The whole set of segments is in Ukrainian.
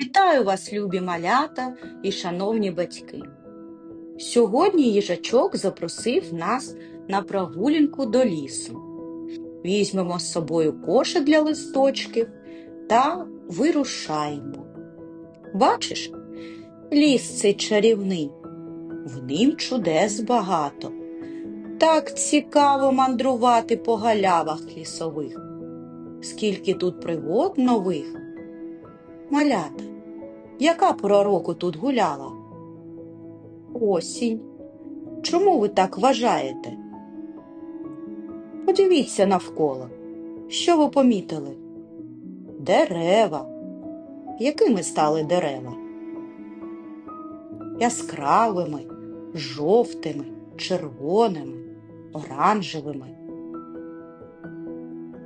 Вітаю вас, любі малята і шановні батьки. Сьогодні їжачок запросив нас на прогулянку до лісу. Візьмемо з собою коша для листочків та вирушаємо. Бачиш, ліс цей чарівний, в нім чудес багато. Так цікаво мандрувати по галявах лісових. Скільки тут пригод нових. Малята, яка пора року тут гуляла? Осінь. Чому ви так вважаєте? Подивіться навколо. Що ви помітили? Дерева. Якими стали дерева? Яскравими, жовтими, червоними, оранжевими.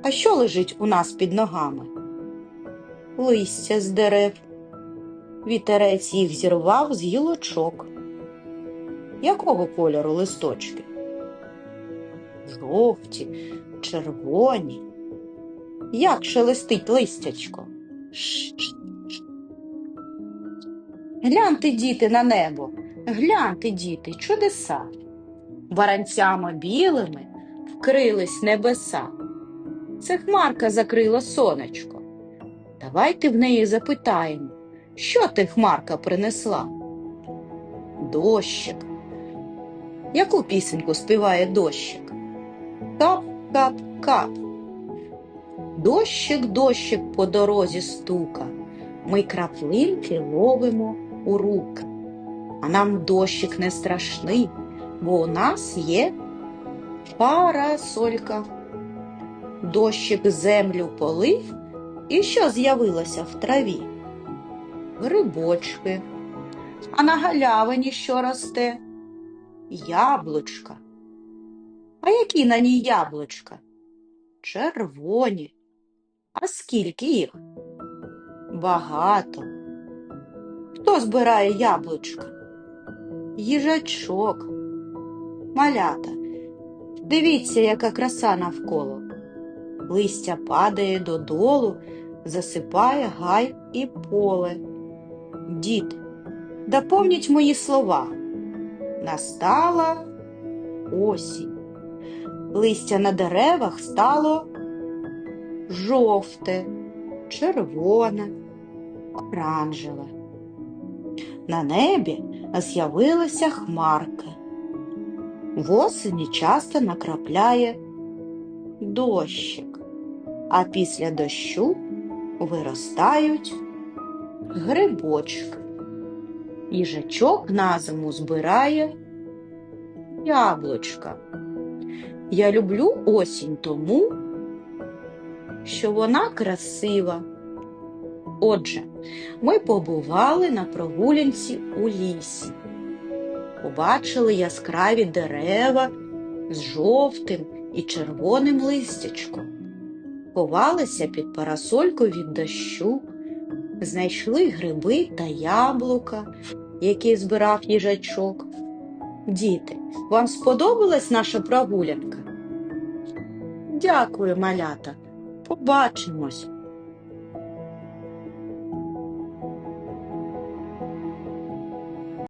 А що лежить у нас під ногами? Листя з дерев. Вітерець їх зірвав з гілочок. Якого кольору листочки? Жовті, червоні. Як шелестить листячко? Ш-ш-ш. Гляньте, діти, на небо, гляньте, діти, чудеса. Баранцями білими вкрились небеса. Це хмарка закрила сонечко. Давайте в неї запитаємо, що ти хмарка принесла? Дощик. Яку пісеньку співає дощик? Кап, кап, кап. Дощик, дощик по дорозі стука. Ми краплинки ловимо у руки. А нам дощик не страшний, бо у нас є парасолька. Дощик землю полив, і що з'явилося в траві? Грибочки. А на галявині що росте? Яблучка. А які на ній яблучка? Червоні. А скільки їх? Багато. Хто збирає яблучка? Їжачок. Малята. Дивіться, яка краса навколо. Листя падає додолу, засипає гай і поле. Діти, доповніть мої слова. Настала осінь. Листя на деревах стало жовте, червоне, оранжеве. На небі з'явилися хмарки. Восені часто накрапляє дощик, а після дощу виростають грибочки. Їжачок на зиму збирає яблучка. Я люблю осінь тому, що вона красива. Отже, ми побували на прогулянці у лісі, побачили яскраві дерева з жовтим і червоним листячком, ховалися під парасольку від дощу, знайшли гриби та яблука, які збирав їжачок. Діти, вам сподобалась наша прогулянка? Дякую, малята. Побачимось.